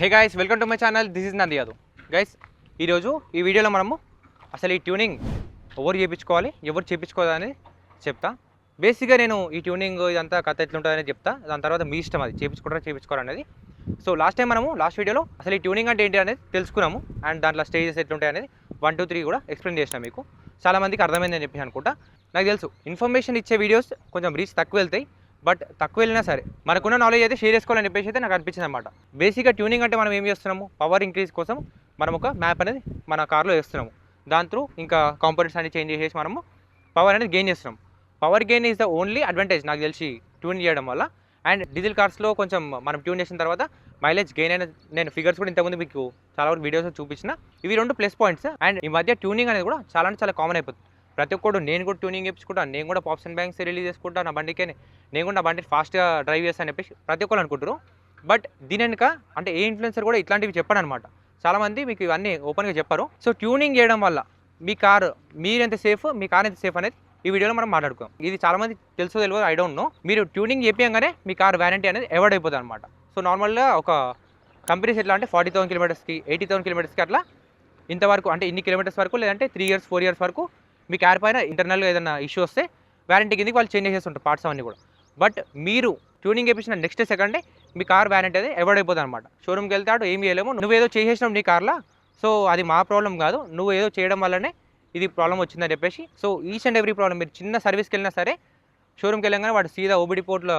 Hey guys welcome to my channel this is Nandi Yadav guys ఈరోజు ఈ వీడియోలో మనము అసలు ఈ ట్యూనింగ్ ఎవరు చేయించుకోవాలి ఎవరు చేయించుకోవాలని చెప్తా. బేసిక్గా నేను ఈ ట్యూనింగ్ ఇదంతా కథ ఎట్లుంటుందని చెప్తా. దాని తర్వాత మీ ఇష్టం అది చేయించుకుంటారా చేయించుకోవాలనేది సో లాస్ట్ టైం మనము లాస్ట్ వీడియోలో అసలు ఈ ట్యూనింగ్ అంటే ఏంటి అనేది తెలుసుకున్నాము. అండ్ దాంట్లో స్టేజెస్ ఎట్లుంటాయి అనేది వన్ టూ త్రీ కూడా ఎక్స్ప్లెయిన్ చేసిన మీకు. చాలామందికి అర్థమైందని చెప్పి అనుకుంటా. నాకు తెలుసు ఇన్ఫర్మేషన్ ఇచ్చే వీడియోస్ కొంచెం రీచ్ తక్కువ వెళ్తాయి. బట్ తక్కువ వెళ్ళినా సరే మనకున్న నాలెడ్జ్ అయితే షేర్ చేసుకోవాలని చెప్పేసి అయితే నాకు అనిపించింది అనమాట బేసిక్గా ట్యూనింగ్ అంటే మనం ఏం చేస్తున్నాము? పవర్ ఇంక్రీజ్ కోసం మనం ఒక మ్యాప్ అనేది మన కార్లో వేస్తున్నాము. దాని త్రూ ఇంకా కాంపోనెంట్స్ అనేది చేంజ్ చేసేసి మనము పవర్ అనేది గెయిన్ చేస్తున్నాం. Power gain is the only advantage నాకు తెలిసి ట్యూన్ చేయడం వల్ల. అండ్ డీజిల్ కార్స్లో కొంచెం మనం ట్యూన్ చేసిన తర్వాత మైలేజ్ గెయిన్ అయిన నేను ఫిగర్స్ కూడా ఇంతకుముందు మీకు చాలా వరకు వీడియోస్ చూపించిన. ఇవి రెండు ప్లస్ పాయింట్స్ అండ్ ఈ మధ్య ట్యూనింగ్ అనేది కూడా చాలా అంటే చాలా కామన్ అయిపోతుంది. ప్రతి ఒక్కడు నేను కూడా ట్యూనింగ్ చేయించుకుంటాను నేను కూడా పాప్స్ అండ్ బ్యాంక్స్ రిలీజ్ చేసుకుంటాను నా బండికే నేను కూడా నా బండి ఫాస్ట్గా డ్రైవ్ చేస్తాను అని చెప్పేసి ప్రతి ఒక్కరు అనుకుంటారు బట్ దీని వెనుక అంటే ఏ ఇన్ఫ్లుయెన్సర్ కూడా ఇట్లాంటివి చెప్పాడు అనమాట చాలామంది మీకు ఇవన్నీ ఓపెన్గా చెప్పారు. సో ట్యూనింగ్ చేయడం వల్ల మీ కార్ మీరెంత సేఫ్ మీ కార్ ఎంత సేఫ్ అనేది ఈ వీడియోలో మనం మాట్లాడుకోం ఇది చాలామంది తెలుసో తెలియదు ఐ డోంట్ నో మీరు ట్యూనింగ్ చేపియంగానే మీ కార్ వ్యారంటీ అనేది అవాయిడ్ అయిపోతుంది అనమాట సో నార్మల్గా ఒక కంపెనీస్ ఎట్లా అంటే ఫార్టీ థౌసండ్ కిలోమీటర్స్కి ఎయిటీ థౌసండ్ కిలోమీటర్స్కి అట్లా ఇంతవరకు అంటే ఇన్ని కిలోమీటర్స్ వరకు లేదంటే త్రీ ఇయర్స్ ఫోర్ ఇయర్స్ వరకు మీ కార్ పైన ఇంటర్నల్గా ఏదైనా ఇష్యూ వస్తే వారంటీ కిందకి వాళ్ళు చేంజ్ చేసేస్తుంటారు పార్ట్స్ అవన్నీ కూడా. బట్ మీరు ట్యూనింగ్ చేపించిన నెక్స్ట్ సెకండే మీ కార్ వారంటీ అది అవాయిడ్ అయిపోతుంది అనమాట షోరూమ్కి వెళ్తే అటు ఏం చేయలేము. నువ్వు ఏదో చేసేసినావు నీ కార్లో సో అది మా ప్రాబ్లం కాదు. నువ్వు ఏదో చేయడం వల్లనే ఇది ప్రాబ్లం వచ్చిందని చెప్పేసి so each and every problem మీరు చిన్న సర్వీస్కి వెళ్ళినా సరే షోరూమ్కి వెళ్ళగానే వాడు సీదా ఓబిడి పోర్ట్లో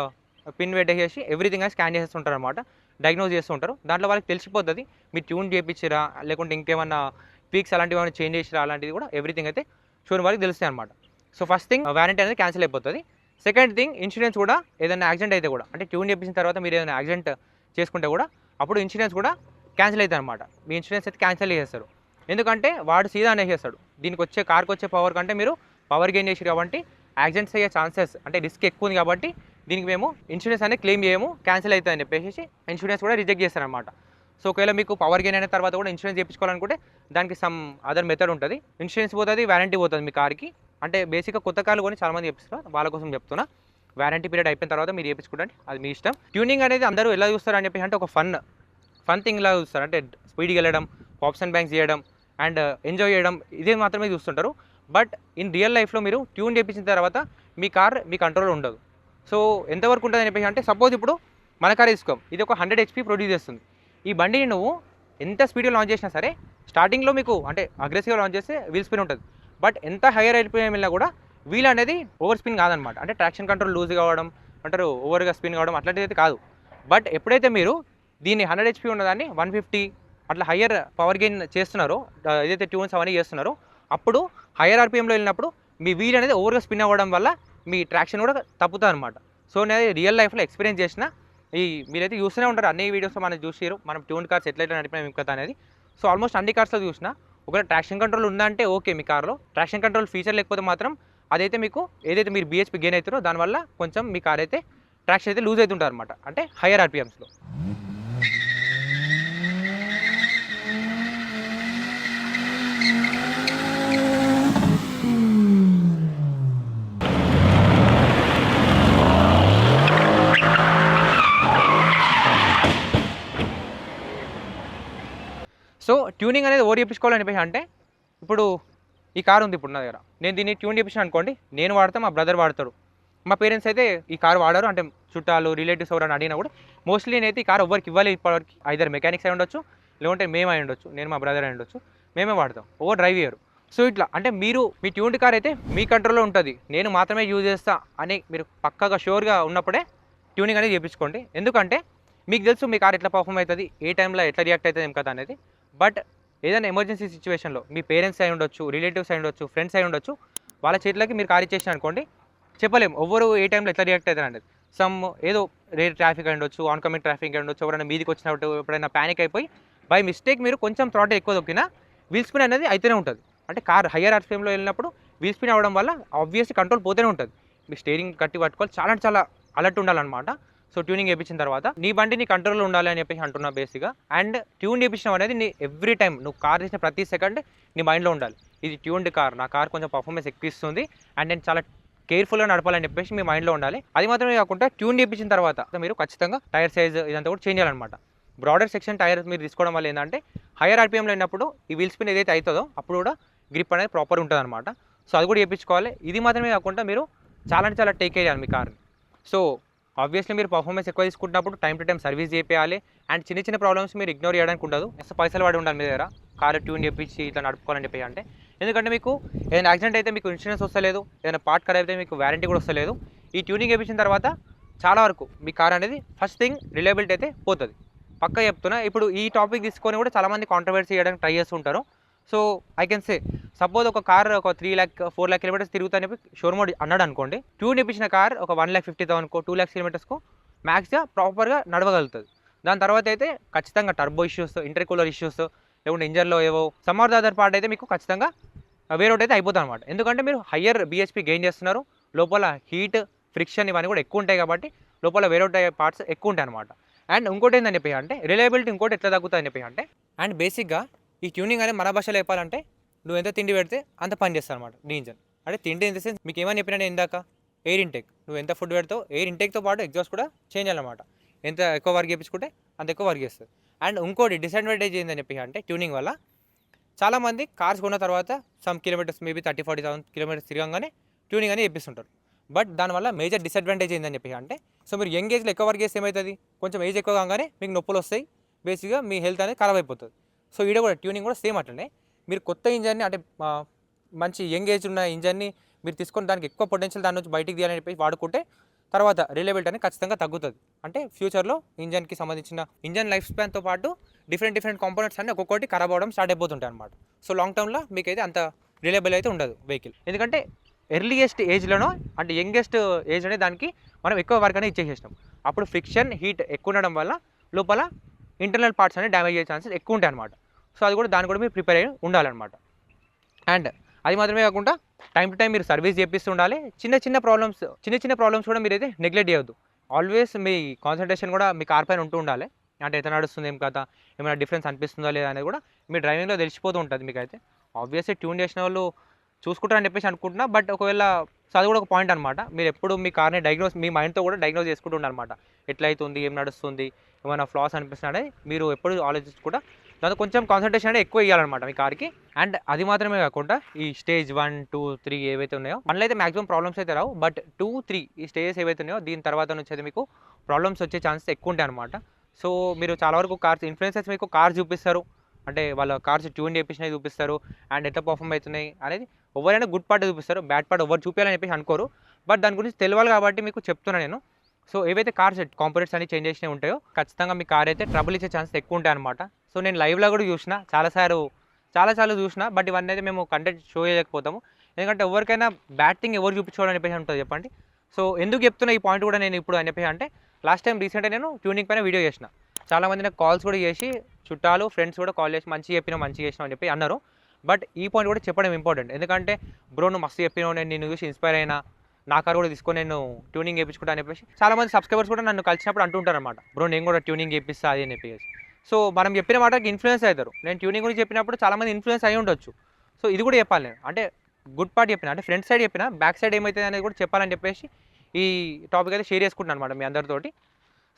పిన్ పెట్టేసి ఎవ్రీథింగ్ అని స్కాన్ చేస్తుంటారు అనమాట డయాగ్నోజ్ చేస్తుంటారు. దాంట్లో వాళ్ళకి తెలిసిపోతుంది. మీరు ట్యూన్ చేయించరా లేకుంటే ఇంకేమన్నా పీక్స్ అలాంటివి ఏమైనా చేంజ్ చేసిరా అలాంటిది కూడా ఎవ్రీథింగ్ అయితే షోరూమ్ వారికి తెలుస్తాయి అనమాట సో ఫస్ట్ థింగ్ వారంటీ అనేది క్యాన్సిల్ అయిపోతుంది. సెకండ్ థింగ్ ఇన్సూరెన్స్ కూడా ఏదైనా యాక్సిడెంట్ అయితే కూడా అంటే ట్యూన్ చేపించిన తర్వాత మీరు ఏదైనా యాక్సిడెంట్ చేసుకుంటే కూడా అప్పుడు ఇన్సూరెన్స్ కూడా క్యాన్సిల్ అవుతుంది అనమాట మీ ఇన్సూరెన్స్ అయితే క్యాన్సిల్ చేసేస్తారు. ఎందుకంటే వాడు సీదా అనేసేస్తాడు దీనికి వచ్చే కార్కి వచ్చే పవర్ కంటే మీరు పవర్ గెయిన్ చేసారు కాబట్టి యాక్సిడెంట్స్ అయ్యే ఛాన్సెస్ అంటే రిస్క్ ఎక్కువ ఉంది కాబట్టి దీనికి మేము ఇన్సూరెన్స్ అనేది క్లెయిమ్ చేయము క్యాన్సిల్ అవుతుంది అని చెప్పేసి ఇన్సూరెన్స్ కూడా రిజెక్ట్ చేస్తారనమాట సో ఒకవేళ మీకు పవర్ గెయిన్ అయిన తర్వాత కూడా ఇన్సూరెన్స్ చేయించుకోవాలనుకుంటే దానికి సమ్ అదర్ మెథడ్ ఉంటుంది. ఇన్సూరెన్స్ పోతుంది వారంటీ పోతుంది మీ కార్కి అంటే బేసిక్గా కొత్త కార్లు కొని చాలామంది చెప్తున్నారు వాళ్ళ కోసం చెప్తున్నా. వారంటీ పీరియడ్ అయిపోయిన తర్వాత మీరు చేయించుకోండి అది మీ ఇష్టం. ట్యూనింగ్ అనేది అందరూ ఎలా చూస్తారు అని చెప్పి అంటే ఒక ఫన్ ఫన్ థింగ్ లాగా చూస్తారు. అంటే స్పీడ్కి వెళ్ళడం పాప్స్ అండ్ బ్యాంక్స్ చేయడం అండ్ ఎంజాయ్ uh, చేయడం ఇదే మాత్రమే చూస్తుంటారు. బట్ ఇన్ రియల్ లైఫ్లో మీరు ట్యూన్ చేయించిన తర్వాత మీ కార్ మీ కంట్రోల్ ఉండదు. సో ఎంతవరకు ఉంటుంది అని చెప్పేసి అంటే సపోజ్ ఇప్పుడు మన కార్ తీసుకోం ఇది ఒక హండ్రెడ్ హెచ్పి ప్రొడ్యూస్ చేస్తుంది. ఈ బండిని నువ్వు ఎంత స్పీడ్గా లాంచ్ చేసినా సరే స్టార్టింగ్లో మీకు అంటే అగ్రెసివ్గా లాంచ్ చేస్తే వీల్ స్పిన్ ఉంటుంది. బట్ ఎంత హైయర్ అయిపోయి వెళ్ళినా కూడా వీల్ అనేది ఓవర్ స్పిన్ కాదనమాట. అంటే ట్రాక్షన్ కంట్రోల్ లూజ్ కావడం అంటారు ఓవర్గా స్పిన్ కావడం అట్లాంటిది అయితే కాదు. బట్ ఎప్పుడైతే మీరు దీన్ని హండ్రెడ్ హెచ్పి ఉన్నదాన్ని వన్ ఫిఫ్టీ అట్లా హయ్యర్ పవర్ గెయిన్ చేస్తున్నారో ఏదైతే ట్యూన్స్ అవన్నీ చేస్తున్నారో అప్పుడు హయ్యర్ ఆర్పిఎంలో వెళ్ళినప్పుడు మీ వీల్ అనేది ఓవర్గా స్పిన్ అవ్వడం వల్ల మీ ట్రాక్షన్ కూడా తప్పుతుంది అనమాట సో నేను రియల్ లైఫ్లో ఎక్స్పీరియన్స్ చేసిన ఈ మీరైతే చూస్తూనే ఉంటారు. అన్ని వీడియోస్ మనం చూసారు మనం ట్యూన్ కార్స్ ఎట్లయితే నడిపినాం ఏం అనేది. సో ఆల్మోస్ట్ అన్ని కార్స్లో చూసిన. ఒకవేళ ట్రాక్షన్ కంట్రోల్ ఉందంటే ఓకే మీ కార్లో ట్రాక్షన్ కంట్రోల్ ఫీచర్ లేకపోతే మాత్రం అదైతే మీకు ఏదైతే మీరు బిహెచ్పి గెయిన్ అవుతారో దానివల్ల కొంచెం మీ కార్ అయితే ట్రాక్షన్ అయితే లూజ్ అవుతుంటారు అనమాట అంటే హయ్యర్ ఆర్పిఎమ్స్లో సో ట్యూనింగ్ అనేది ఓడి చేయించుకోవాలని చెప్పేసి అంటే ఇప్పుడు ఈ కారు ఉంది ఇప్పుడు నా దగ్గర. నేను దీన్ని ట్యూన్ చేయించాను అనుకోండి నేను వాడతా మా బ్రదర్ వాడతాడు. మా పేరెంట్స్ అయితే ఈ కారు వాడారు అంటే చుట్టాలు రిలేటివ్స్ ఎవరైనా అడిగినా కూడా మోస్ట్లీ నేనైతే ఈ కార్ ఎవరికి ఇవ్వాలి ఇప్పటివరకు. ఐదర్ మెకానిక్స్ అయి ఉండొచ్చు లేకుంటే మేము అయి ఉండొచ్చు నేను మా బ్రదర్ అయి ఉండొచ్చు మేమే వాడతాం. ఓవర్ డ్రైవ్ చేయరు సో ఇట్లా అంటే మీరు మీ ట్యూన్డ్ కార్ అయితే మీ కంట్రోల్లో ఉంటుంది. నేను మాత్రమే యూజ్ చేస్తా అని మీరు పక్కగా షూర్గా ఉన్నప్పుడే ట్యూనింగ్ అనేది చేయించుకోండి. ఎందుకంటే మీకు తెలుసు మీ కార్ ఎట్లా పర్ఫామ్ అవుతుంది ఏ టైంలో ఎట్లా రియాక్ట్ అవుతుంది ఏం కదా అనేది. బట్ ఏదైనా ఎమర్జెన్సీ సిచ్యువేషన్లో మీ పేరెంట్స్ అయి ఉండొచ్చు రిలేటివ్స్ అయి ఉండొచ్చు ఫ్రెండ్స్ అయి ఉండొచ్చు వాళ్ళ చేతిలోకి మీరు కార్ ఇచ్చేసిన అనుకోండి చెప్పలేము. ఎవరు ఏ టైంలో ఎట్లా రియాక్ట్ అవుతారు అనేది సమ్ ఏదో రేట్ ట్రాఫిక్ అయి ఉండొచ్చు ఆన్ కమింగ్ ట్రాఫిక్ అయి ఉండొచ్చు ఎవరైనా మీదికి వచ్చినప్పుడు ఎప్పుడైనా ప్యానిక్ అయిపోయి బై మిస్టేక్ మీరు కొంచెం త్రాట్ ఎక్కువ దొక్కినా వీల్ స్పిన్ అనేది అయితేనే ఉంటుంది. అంటే కార్ హయ్యర్ ఆర్పిఎంలో వెళ్ళినప్పుడు వీల్ స్పిన్ అవ్వడం వల్ల ఆబ్వియస్లీ కంట్రోల్ పోతేనే ఉంటుంది. మీ స్టీరింగ్ కట్టి పట్టుకోవాలి. చాలా అంటే చాలా అలర్ట్ ఉండాలన్నమాట. సో ట్యూనింగ్ వేయించిన తర్వాత నీ బండి నీ కంట్రోల్లో ఉండాలి అని చెప్పేసి అంటున్నా బేసిక్గా. అండ్ ట్యూన్ చేయించడం అనేది నీ ఎవ్రీ టైం నువ్వు కార్ చేసిన ప్రతి సెకండ్ నీ మైండ్లో ఉండాలి. ఇది ట్యూన్డ్ కార్. నా కార్ కొంచెం పర్ఫార్మెన్స్ ఎక్కువ ఇస్తుంది. అండ్ నేను చాలా కేర్ఫుల్గా నడపాలని చెప్పేసి మీ మైండ్లో ఉండాలి. అది మాత్రమే కాకుండా ట్యూన్ చేయించిన తర్వాత మీరు ఖచ్చితంగా టైర్ సైజ్ ఇదంతా కూడా చేంజ్ చేయాలన్నమాట. బ్రాడర్ సెక్షన్ టైర్ మీరు తీసుకోవడం వల్ల ఏంటంటే హైయర్ ఆర్పిఎంలో అయినప్పుడు ఈ వీల్ స్పిన్ ఏదైతే అవుతుందో అప్పుడు కూడా గ్రిప్ అనేది ప్రాపర్ ఉంటుంది అనమాట సో అది కూడా చేయించుకోవాలి. ఇది మాత్రమే కాకుండా మీరు చాలా అంటే చాలా టేక్ చేయాలి మీ కార్ని. సో ఆబ్వియస్లీ మీరు పర్ఫార్మెన్స్ ఎక్కువ తీసుకుంటున్నప్పుడు టైం టు టైం సర్వీస్ చేయాలి అండ్ చిన్న చిన్న ప్రాబ్లమ్స్ మీరు ఇగ్నోర్ చేయడానికి ఉండదు. ఎస్ పైసలు పడి ఉండాలి మీ దగ్గర. కార్ ట్యూన్ చేపించి ఇట్లా నడుపుకోవాలని చెప్పి అంటే. ఎందుకంటే మీకు ఏదైనా యాక్సిడెంట్ అయితే మీకు ఇన్సూరెన్స్ వస్తలేదు. ఏదైనా పార్ట్ ఖరాబ్ అయితే మీకు వారంటీ కూడా వస్తలేదు. ఈ ట్యూనింగ్ చేయించిన తర్వాత చాలా వరకు మీ కార్ అనేది ఫస్ట్ థింగ్ రిలయబిలిటీ అయితే పోతుంది. పక్క చెప్తున్నా. ఇప్పుడు ఈ టాపిక్ తీసుకొని కూడా చాలామంది కాంట్రవర్సీ చేయడానికి ట్రై చేస్తుంటారు. So I can say suppose ఒక కార్ ఒక three lakh four lakh kilometres తిరుగుతాని చెప్పి షోరూమ్ అన్నాడు అనుకోండి ట్యూన్ ఇప్పించిన కార్ ఒక వన్ ల్యాక్ ఫిఫ్టీ థౌసండ్కో టూ ల్యాక్స్ కిలోమీటర్స్కు మ్యాక్స్గా ప్రాపర్గా నడవగలుగుతుంది దాని తర్వాత అయితే ఖచ్చితంగా టర్బో ఇష్యూస్ ఇంటర్కూలర్ ఇష్యూస్ లేకుంటే ఇంజన్లో ఏవో సమ్మర్ దాదర్ పార్ట్ అయితే మీకు ఖచ్చితంగా వేరే అయితే అయిపోతుంది అనమాట ఎందుకంటే మీరు హయ్యర్ బిహెచ్పి గెయిన్ చేస్తున్నారు లోపల హీట్ ఫ్రిక్షన్ ఇవన్నీ కూడా ఎక్కువ ఉంటాయి కాబట్టి లోపల వేరే పార్ట్స్ ఎక్కువ ఉంటాయి అనమాట అండ్ ఇంకోటి ఏంటని చెప్పి అంటే రిలయబిలిటీ ఇంకోటి ఎట్లా తగ్గుతుంది అని చెప్పి అంటే అండ్ బేసిక్గా ఈ ట్యూనింగ్ అనేది మన భాషలో చెప్పాలంటే నువ్వు ఎంత తిండి పెడితే అంత పని చేస్తావు అనమాట నీ ఇంజన్ అంటే తిండి ఇన్ ద సెన్స్ మీకు ఏమని చెప్పినా నేను ఇందాక ఎయిర్ ఇంటేక్ నువ్వు ఎంత ఫుడ్ పెడతావు ఎయిర్ ఇంటేక్తో పాటు ఎగ్జాస్ట్ కూడా చేంజ్ చేయాలన్నమాట ఎంత ఎక్కువ వర్క్ చేయించుకుంటే అంత ఎక్కువ వర్క్ చేస్తుంది. అండ్ ఇంకోటి డిసడ్వాంటేజ్ ఏందని చెప్పి అంటే ట్యూనింగ్ వల్ల చాలామంది కార్స్ కొన్న తర్వాత some kilometres maybe thirty forty thousand kilometres తిరగంగానే tuning అని చెప్పిస్తుంటారు బట్ దానివల్ల మేజర్ డిసడ్వాంటేజ్ ఏందని చెప్పి అంటే సో మీరు యంగ్ ఏజ్లో ఎక్కువ వర్క్ చేస్తే ఏమవుతుంది? కొంచెం ఏజ్ ఎక్కువ కాగానే మీకు నొప్పులు వస్తాయి. బేసిక్గా మీ హెల్త్ అనేది ఖరాబ్ అయిపోతుంది. సో ఈడ కూడా ట్యూనింగ్ కూడా సేమ్ అట్లనే. మీరు కొత్త ఇంజన్ని అంటే మంచి యంగ్ ఏజ్ ఉన్న ఇంజన్ని మీరు తీసుకొని దానికి ఎక్కువ పొటెన్షియల్ దాని నుంచి బయటికి తీయాలని చెప్పి వాడుకుంటే తర్వాత రిలేబిలిటీ అనేది ఖచ్చితంగా తగ్గుతుంది. అంటే ఫ్యూచర్లో ఇంజన్కి సంబంధించిన ఇంజన్ లైఫ్ స్పాన్తో పాటు డిఫరెంట్ డిఫరెంట్ కాంపోనెంట్స్ అన్ని ఒక్కొక్కటి ఖరాబ్ అవడం స్టార్ట్ అయిపోతుంటాయి అనమాట సో లాంగ్ టర్మ్లో మీకైతే అంత రిలేబుల్ అయితే ఉండదు వెహికల్. ఎందుకంటే ఎర్లియెస్ట్ ఏజ్లోనో అంటే యంగెస్ట్ ఏజ్ అనేది దానికి మనం ఎక్కువ వర్క్ అనేది ఇచ్చేసేసినాం అప్పుడు ఫ్రిక్షన్ హీట్ ఎక్కువ ఉండడం వల్ల లోపల ఇంటర్నల్ పార్ట్స్ అనేవి డ్యామేజ్ అయ్యే ఛాన్సెస్ ఎక్కువ ఉంటాయి అనమాట సో అది కూడా దాన్ని కూడా మీరు ప్రిపేర్ అయ్యి ఉండాలన్నమాట. అండ్ అది మాత్రమే కాకుండా టైం టు టైం మీరు సర్వీస్ చేపిస్తూ ఉండాలి. చిన్న చిన్న ప్రాబ్లమ్స్ చిన్న చిన్న ప్రాబ్లమ్స్ కూడా మీరు అయితే నెగ్లెక్ట్ చేయొద్దు. ఆల్వేస్ మీ కాన్సన్ట్రేషన్ కూడా మీ కార్ పైన ఉంటూ ఉండాలి. అంటే ఎంత నడుస్తుంది ఏం కదా ఏమైనా డిఫరెన్స్ అనిపిస్తుందా లేదా అనేది కూడా మీ డ్రైవింగ్లో తెలిసిపోతూ ఉంటుంది మీకైతే. ఆబ్వియస్లీ ట్యూన్ చేసిన వాళ్ళు చూసుకుంటారని చెప్పేసి అనుకుంటున్నా బట్ ఒకవేళ సో అది కూడా ఒక పాయింట్ అనమాట మీరు ఎప్పుడు మీ కార్ని డయాగ్నోస్ మీ మైండ్తో కూడా డయాగ్నోస్ చేసుకుంటూ అనమాట ఎట్లయితుంది ఏం నడుస్తుంది ఏమైనా ఫ్లాస్ అనిపిస్తున్నాడే మీరు ఎప్పుడు ఆలోచించుకుంటా దాంతో కొంచెం కాన్సన్ట్రేషన్ అనేది ఎక్కువ ఇవ్వాలన్నమాట మీ కార్కి అండ్ అది మాత్రమే కాకుండా ఈ స్టేజ్ వన్ టూ త్రీ ఏవైతే ఉన్నాయో మనలో అయితే మాక్సిమం ప్రాబ్లమ్స్ అయితే రావు. బట్ టూ త్రీ ఈ స్టేజెస్ ఏవైతే ఉన్నాయో దీని తర్వాత నుంచి అయితే మీకు ప్రాబ్లమ్స్ వచ్చే ఛాన్సెస్ ఎక్కువ ఉంటాయి అనమాట సో మీరు చాలా వరకు కార్స్ ఇన్ఫ్లుయెన్సెస్ మీకు కార్స్ చూపిస్తారు. అంటే వాళ్ళ కార్స్ ట్యూన్ చేపించినవి చూపిస్తారు. అండ్ ఎట్లా పర్ఫామ్ అవుతున్నాయి అనేది ఎవరైనా గుడ్ పార్ట్ చూపిస్తారు. బ్యాడ్ పార్ట్ ఎవరు చూపించాలని చెప్పేసి అనుకోరు. బట్ దాని గురించి తెలియాలి కాబట్టి మీకు చెప్తున్నాను నేను. సో ఏవైతే కార్స్ కాంపోనెంట్స్ అన్ని చేంజ్ చేసినవి ఉంటాయో ఖచ్చితంగా మీ కార్ అయితే ట్రబుల్ ఇచ్చే ఛాన్సెస్ ఎక్కువ ఉంటాయి అనమాట సో నేను లైవ్లో కూడా చూసిన చాలాసార్లు చాలాసార్లు చూసిన బట్ ఇవన్నీ అయితే మేము కంటెంట్ షో చేయలేకపోతాము. ఎందుకంటే ఎవరికైనా బ్యాడ్ థింగ్ ఎవరు చూపించుకోవాలని చెప్పేసి ఉంటుంది చెప్పండి. సో ఎందుకు చెప్తున్నా ఈ పాయింట్ కూడా నేను ఇప్పుడు అని చెప్పేసి అంటే లాస్ట్ టైం రీసెంట్గా నేను ట్యూనింగ్ పైన వీడియో చేసిన. చాలామంది నాకు కాల్స్ కూడా చేసి చుట్టాలు ఫ్రెండ్స్ కూడా కాల్ చేసి మంచి చెప్పినా మంచి చేసినావు అని చెప్పి అన్నారు. బట్ ఈ పాయింట్ కూడా చెప్పడం ఇంపార్టెంట్ ఎందుకంటే బ్రో నువ్వు మస్తు చెప్పినావు నేను నిన్ను చూసి ఇన్స్పైర్ అయినా నా కార్ కూడా తీసుకొని నేను ట్యూనింగ్ వేయించుకుంటా అని చెప్పేసి చాలా మంది సబ్స్క్రైబర్స్ కూడా నన్ను కలిసినప్పుడు అంటుంటారు అనమాట బ్రో నేను కూడా ట్యూనింగ్ చేపిస్తా అది అని చెప్పేసి. సో మనం చెప్పిన మాటకి ఇన్ఫ్లుయెన్స్ అవుతారు. నేను ట్యూనింగ్ గురించి చెప్పినప్పుడు చాలా మంది ఇన్ఫ్లుయెన్స్ అయి ఉండొచ్చు. సో ఇది కూడా చెప్పాలి నేను. అంటే గుడ్ పార్ట్ చెప్పిన అంటే ఫ్రంట్ సైడ్ చెప్పిన బ్యాక్ సైడ్ ఏమవుతుంది అనేది కూడా చెప్పాలని చెప్పేసి ఈ టాపిక్ అయితే షేర్ చేసుకుంటున్నాను అనమాట మీ అందరితోటి.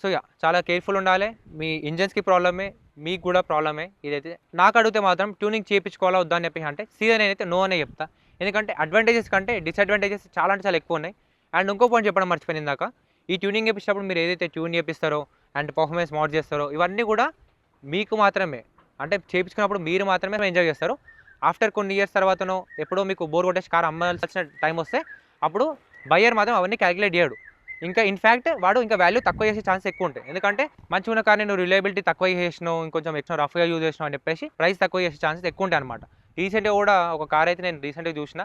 సో యా చాలా కేర్ఫుల్ ఉండాలి. మీ ఇంజన్స్కి ప్రాబ్లమే మీకు కూడా ప్రాబ్లమే ఇదైతే నాకు అడిగితే మాత్రం ట్యూనింగ్ చేయించుకోవాలా వద్దా అని చెప్పి అంటే సీదా నేనైతే నో అనే చెప్తా. ఎందుకంటే అడ్వాంటేజెస్ కంటే డిసడ్వాంటేజెస్ చాలా అంటే చాలా ఎక్కువ ఉన్నాయి. అండ్ ఇంకో పాయింట్ చెప్పడం మర్చిపోయింది ఇందాక. ఈ ట్యూనింగ్ చేపించినప్పుడు మీరు ఏదైతే ట్యూన్ చేపిస్తారో అండ్ పర్ఫార్మెన్స్ మోడ్ చేస్తారో ఇవన్నీ కూడా మీకు మాత్రమే. అంటే చేయించుకున్నప్పుడు మీరు మాత్రమే ఎంజాయ్ చేస్తారు. ఆఫ్టర్ కొన్ని ఇయర్స్ తర్వాతనో ఎప్పుడో మీకు బోర్ కొట్టేసి కార్ అమ్మాల్సిన టైం వస్తే అప్పుడు బయ్యర్ మాత్రం అవన్నీ క్యాలిక్యులేట్ చేయడు. ఇంకా ఇన్ఫ్యాక్ట్ వాడు ఇంకా వాల్యూ తక్కువ చేసే ఛాన్స్ ఎక్కువ ఉంటాయి. ఎందుకంటే మంచిగా ఉన్న కార్ నువ్వు రిలయబిలిటీ తక్కువ చేసినావు ఇంకొంచెం ఎక్స్ట్రా రఫ్గా యూజ్ చేసినావు అని చెప్పేసి ప్రైస్ తక్కువ చేసే ఛాన్సెస్ ఎక్కువ ఉంటాయి అనమాట రీసెంట్గా కూడా ఒక కార్ అయితే నేను రీసెంట్గా చూసిన.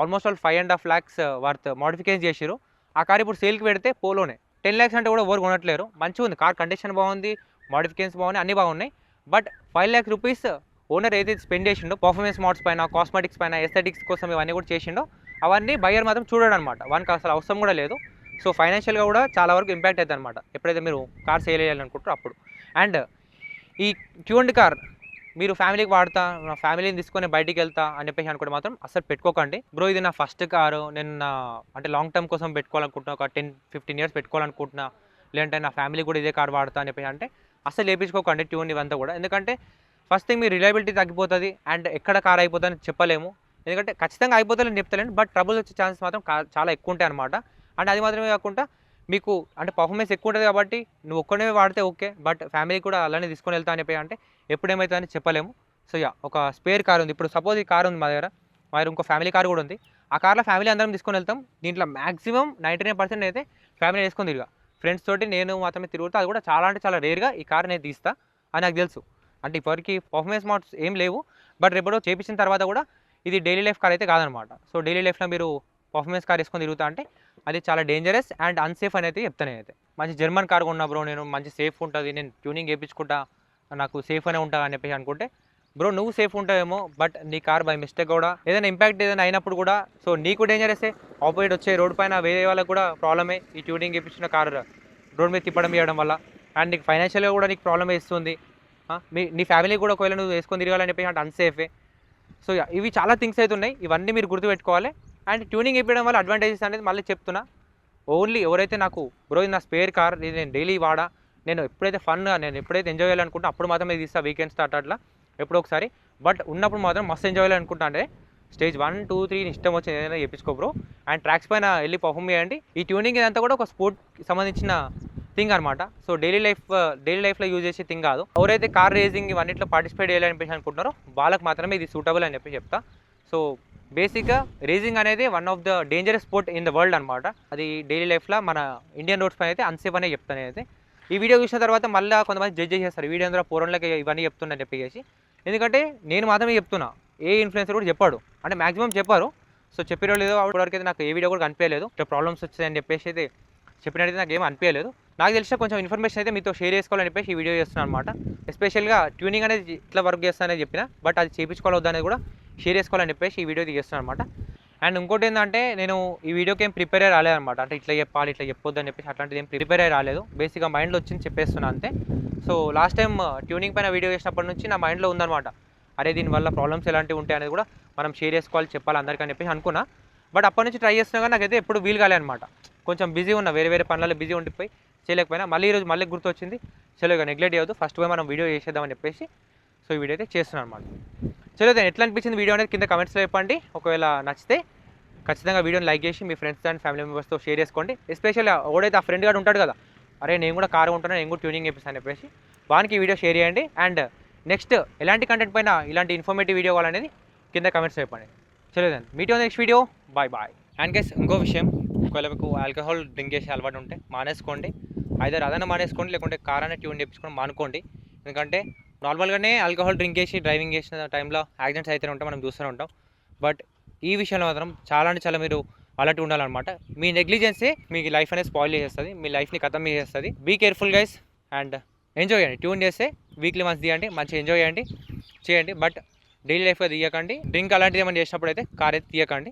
Almost all five and half lakhs worth modification చేసిరు ఆ కార్ ఇప్పుడు సేల్కి పెడితే పోలోనే. టెన్ ల్యాక్స్ అంటే కూడా ఎవరు కొనట్లేరు. మంచిగా ఉంది. కార్ కండిషన్ బాగుంది మోడిఫికేషన్స్ బాగున్నాయి అన్నీ బాగున్నాయి. But five lakh rupees owner ఏదైతే స్పెండ్ చేసిండో పర్ఫార్మెన్స్ మోడ్స్ పైన కాస్మెటిక్స్ పైన ఎస్థెటిక్స్ కోసం ఇవన్నీ కూడా చేసిండో అవన్నీ బయర్ మాత్రం చూడడం అనమాట వానికి అసలు అవసరం కూడా లేదు. సో ఫైనాన్షియల్గా కూడా చాలా వరకు ఇంపాక్ట్ అవుతుంది అనమాట ఎప్పుడైతే మీరు కార్ సేల్ చేయాలనుకుంటారో అప్పుడు. అండ్ ఈ ట్యూన్డ్ కార్ మీరు ఫ్యామిలీకి వాడతా నా ఫ్యామిలీని తీసుకొని బయటికి వెళ్తా అని చెప్పేసి అనుకుంటే మాత్రం అసలు పెట్టుకోకండి. బ్రో ఇది నా ఫస్ట్ కారు నేను నా అంటే లాంగ్ టర్మ్ కోసం పెట్టుకోవాలనుకుంటున్నా. ఒక టెన్ ఫిఫ్టీన్ ఇయర్స్ పెట్టుకోవాలనుకుంటున్నా. లేదంటే నా ఫ్యామిలీ కూడా ఇదే కార్ వాడతా అని చెప్పేసి అంటే అసలు వేయించుకోకండి ట్యూన్ ఇవంతా కూడా. ఎందుకంటే ఫస్ట్ థింగ్ మీ రిలయబిలిటీ తగ్గిపోతుంది అండ్ ఎక్కడ కార్ అయిపోతుందని చెప్పలేము. ఎందుకంటే ఖచ్చితంగా అయిపోతుందని చెప్తలేండి బట్ ట్రబుల్ వచ్చే ఛాన్సెస్ మాత్రం చాలా ఎక్కువ ఉంటాయి అనమాట అండ్ అది మాత్రమే కాకుండా మీకు అంటే పర్ఫార్మెన్స్ ఎక్కువ ఉంటుంది కాబట్టి నువ్వు ఒక్కడే వాడితే ఓకే బట్ ఫ్యామిలీ కూడా అలానే తీసుకొని వెళ్తా అని చెప్పి అంటే ఎప్పుడు అని చెప్పలేము. సో యా ఒక స్పేర్ కార్ ఉంది. ఇప్పుడు సపోజ్ ఈ కార్ ఉంది మా దగ్గర. మా దగ్గర ఇంకో ఫ్యామిలీ కార్ కూడా ఉంది. ఆ కార్లో ఫ్యామిలీ అందరం తీసుకొని వెళ్తాం. దీంట్లో మాక్సిమం నైంటీ నైన్ పర్సెంట్ అయితే ఫ్యామిలీ వేసుకొని తిరిగా. ఫ్రెండ్స్ తోటి నేను మాత్రమే తిరుగుతా. అది కూడా చాలా అంటే చాలా రేర్గా ఈ కార్ నేను తీస్తా అని నాకు తెలుసు. అంటే ఇప్పటికి పర్ఫార్మెన్స్ మార్క్స్ ఏం లేవు. బట్ రేపడో చేపించిన తర్వాత కూడా ఇది డైలీ లైఫ్ కార్ అయితే కాదనమాట. సో డైలీ లైఫ్లో మీరు పర్ఫార్మెన్స్ కార్ వేసుకొని తిరుగుతా అంటే అది చాలా డేంజరస్ అండ్ అన్సేఫ్ అని అయితే చెప్తాను మంచి జర్మన్ కార్ కొన్నా బ్రో నేను. మంచి సేఫ్ ఉంటుంది. నేను ట్యూనింగ్ వేయించుకుంటా. నాకు సేఫ్ అనే ఉంటా అని చెప్పేసి అనుకుంటే బ్రో నువ్వు సేఫ్ ఉంటావేమో బట్ నీ కార్ బై మిస్టేక్ కూడా ఏదైనా ఇంపాక్ట్ ఏదైనా అయినప్పుడు కూడా సో నీకు డేంజరసే ఆపోజిట్ వచ్చే రోడ్ పైన వేరే వాళ్ళకి కూడా ప్రాబ్లమే ఈ ట్యూనింగ్ ఇప్పించిన కార్ రోడ్ మీద తిప్పడం చేయడం వల్ల అండ్ నీకు ఫైనాన్షియల్గా కూడా నీకు ప్రాబ్లమ్ ఇస్తుంది మీ నీ ఫ్యామిలీ కూడా ఒకవేళ నువ్వు వేసుకొని తిరగాలని చెప్పేసి అంటే అన్సేఫే సో ఇవి చాలా థింగ్స్ అయితే ఉన్నాయి ఇవన్నీ మీరు గుర్తుపెట్టుకోవాలి. అండ్ ట్యూనింగ్ ఇప్పడం వల్ల అడ్వాంటేజెస్ అనేది మళ్ళీ చెప్తున్నా. ఓన్లీ ఎవరైతే నాకు బ్రో ఇది నా స్పేర్ కార్ ఇది నేను డైలీ వాడా నేను ఎప్పుడైతే ఫన్గా నేను ఎప్పుడైతే ఎంజాయ్ చేయాలనుకుంటా అప్పుడు మాత్రమే తీస్తా వీకెండ్ స్టార్ట్ అట్లా. ఎప్పుడో ఒకసారి. బట్ ఉన్నప్పుడు మాత్రం మస్తు ఎంజాయ్ చేయాలనుకుంటా అంటే స్టేజ్ వన్ టూ త్రీ ఇష్టం వచ్చిన ఏదైనా చేపించుకో బ్రో అండ్ ట్రాక్స్ పైన వెళ్ళి పర్ఫామ్ చేయండి. ఈ ట్యూనింగ్ ఇదంతా కూడా ఒక స్పోర్ట్కి సంబంధించిన థింగ్ అనమాట సో డైలీ లైఫ్ డైలీ లైఫ్లో యూజ్ చేసే థింగ్ కాదు. ఎవరైతే కార్ రేసింగ్ ఇవన్నిట్లో పార్టిసిపేట్ చేయాలని అనుకుంటున్నారో వాళ్ళకి మాత్రమే ఇది సూటబుల్ అని చెప్పి చెప్తా. సో బేసిక్గా రేసింగ్ అనేది one of the dangerous sport in the world అనమాట అది డైలీ లైఫ్లో మన ఇండియన్ రోడ్స్ పైన అయితే అన్సేఫ్ అనే చెప్తాను అయితే ఈ వీడియో చూసిన తర్వాత మళ్ళీ కొంతమంది జడ్జ్ చేసేస్తారు. వీడియో అందరూ పూర్వంలోకి ఇవన్నీ చెప్తున్నా చెప్పేసి. ఎందుకంటే నేను మాత్రమే చెప్తున్నా. ఏ ఇన్ఫ్లుయెన్సర్ కూడా చెప్పాడు. అంటే మాక్సిమం చెప్పారు. సో చెప్పిరో లేదో అప్పటివరకు అయితే నాకు ఏ వీడియో కూడా కనిపించలేదు. ఇట్లా ప్రాబ్లమ్స్ వచ్చాయని చెప్పేసి అయితే చెప్పినట్టయితే నాకు ఏం అనిపించలేదు. నాకు తెలిసిన కొంచెం ఇన్ఫర్మేషన్ అయితే మీతో షేర్ చేసుకోవాలని చెప్పేసి ఈ వీడియో చేస్తున్నాను అనమాట ఎస్పెషల్గా ట్యూనింగ్ అనేది ఇట్లా వర్క్ చేస్తానని చెప్పిన. బట్ అది చేయించుకోవాలి అనేది కూడా షేర్ చేసుకోవాలని చెప్పేసి ఈ వీడియో చేస్తున్నాను అనమాట అండ్ ఇంకోటి ఏంటంటే నేను ఈ వీడియోకి ఏం ప్రిపేర్ అయ్యి రాలేదన్నమాట. అంటే ఇట్లా చెప్పాలి ఇట్లా చెప్పొద్దు అని చెప్పేసి అట్లాంటిది ఏం ప్రిపేర్ అయ్యి రాలేదు. బేసిక్గా మైండ్లో వచ్చింది చెప్పేస్తున్నా అంతే. సో లాస్ట్ టైం ట్యూనింగ్ పైన వీడియో చేసినప్పటి నుంచి నా మైండ్లో ఉందనమాట అరే దీనివల్ల ప్రాబ్లమ్స్ ఎలాంటివి ఉంటాయి అనేది కూడా మనం షేర్ చేసుకోవాలి చెప్పాలి అందరికీ అని చెప్పేసి అనుకున్నా. బట్ అప్పటి నుంచి ట్రై చేస్తున్నా కానీ నాకైతే ఎప్పుడు వీలు కాలే అనమాట కొంచెం బిజీ ఉన్నా వేరే వేరే పనులలో బిజీ ఉండిపోయి చేయలేకపోయినా మళ్ళీ ఈరోజు మళ్ళీ గుర్తొచ్చింది. చలో ఇక నెగ్లెక్ట్ చేయొద్దు. ఫస్ట్ పోయి మనం వీడియో చేసేద్దామని చెప్పేసి సో ఈ వీడియో అయితే చేస్తున్నాను అనమాట చలో ఎట్లా అనిపించింది వీడియో అనేది కింద కమెంట్స్లో చెప్పండి. ఒకవేళ నచ్చితే ఖచ్చితంగా వీడియోని లైక్ చేసి మీ ఫ్రెండ్స్ అండ్ ఫ్యామిలీ మెంబర్స్తో షేర్ చేసుకోండి. ఎస్పెషల్లీ ఎవడైతే ఆ ఫ్రెండ్ గారు ఉంటాడు కదా. అరే నేను కూడా కారు ఉంటాను నేను కూడా ట్యూనింగ్ చేపిస్తాను అని చెప్పేసి వానికి ఈ వీడియో షేర్ చేయండి. అండ్ నెక్స్ట్ ఎలాంటి కంటెంట్ పైన ఇలాంటి ఇన్ఫర్మేటివ్ వీడియో కావాలనేది కింద కమెంట్స్ చెప్పండి. చలేదండి then next video bye bye and guys ఇంకో విషయం. ఒకవేళ మీకు ఆల్కహాల్ డ్రింక్ చేసే అలవాటు ఉంటే మానేసుకోండి. ఐదర్ అదన మానేసుకోండి లేకుంటే కారాన్ని ట్యూన్ చేపించుకొని మానుకోండి. ఎందుకంటే నార్మల్గానే ఆల్కహాల్ డ్రింక్ చేసి డ్రైవింగ్ చేసిన టైంలో యాక్సిడెంట్స్ అయితే ఉంటాం మనం చూస్తూనే ఉంటాం. బట్ ఈ విషయంలో మాత్రం చాలా అంటే చాలా మీరు అలర్ట్ ఉండాలన్నమాట. మీ నెగ్లిజెన్సే మీ లైఫ్ అనేది స్పాయిల్ చేసేస్తుంది మీ లైఫ్ని ఖతం చేసేస్తుంది. Be careful guys and enjoy చేయండి. ట్యూన్ చేస్తే వీక్లీ మంత్స్ తీయండి మంచిగా ఎంజాయ్ చేయండి చేయండి. బట్ డైలీ లైఫ్గా తీయకండి. డ్రింక్ అలాంటిది ఏమైనా చేసినప్పుడు అయితే కార్ అయితే తీయకండి.